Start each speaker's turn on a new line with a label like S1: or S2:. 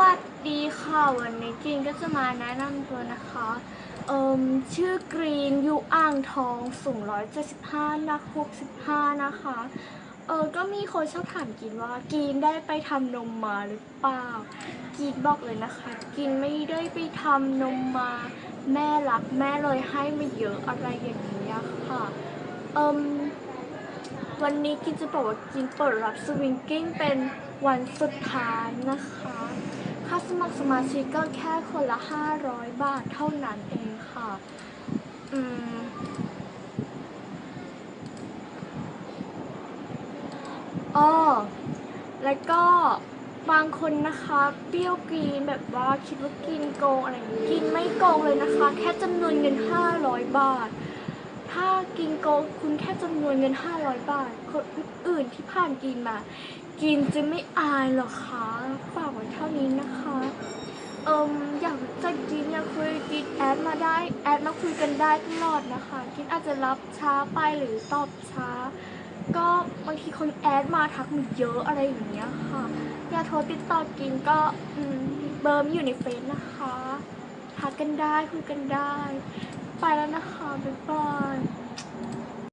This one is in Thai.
S1: วัสดีค่ะ วันนี้กรีนก็จะมาแนะนำตัวนะคะเอ่มชื่อกรีนอยู่อ่างทองสูง175นัก65 นะคะ เออก็มีคนชอบถามกรีนว่ากรีนได้ไปทำนมมาหรือเปล่ากรีนบอกเลยนะคะกรีนไม่ได้ไปทำนมมา แม่รักแม่เลยให้มาเยอะอะไรอย่างนี้ยค่ะ เอิมวันนี้กินจะบอกว่ากินเปิดรับสวิงกิ้งเป็นวันสุดท้ายนะคะ ค่าสมัครสมาชิกก็แค่คนละ 500 บาทเท่านั้นเองค่ะ อืมอ้อแล้วก็บางคนนะคะเปรี้ยวกรีนแบบว่าคิดว่ากินโกงอะไรอย่างนี้กินไม่โกงเลยนะคะ แค่จำนวนเงิน 500 บาท ถ้ากินโกงคุณแค่จำนวนเงิน 500 บาท คนอื่นที่ผ่านกินมา กินจะไม่อายหรอคะฝากไว้เท่า นี้นะคะเอิมอยากจะกินอยากคุยกินแอดมาได้แอดมาคุยกันได้ตลอดนะคะกินอาจจะรับช้าไปหรือตอบช้า ก็บางทีคนแอดมาทักมาเยอะอะไรอย่างเงี้ยค่ะอยากโทรติดต่อกินก็เบอร์มอยู่ในเฟซนะคะทักกันได้คุยกันได้ ไปแล้วนะคะบ๊ายบาย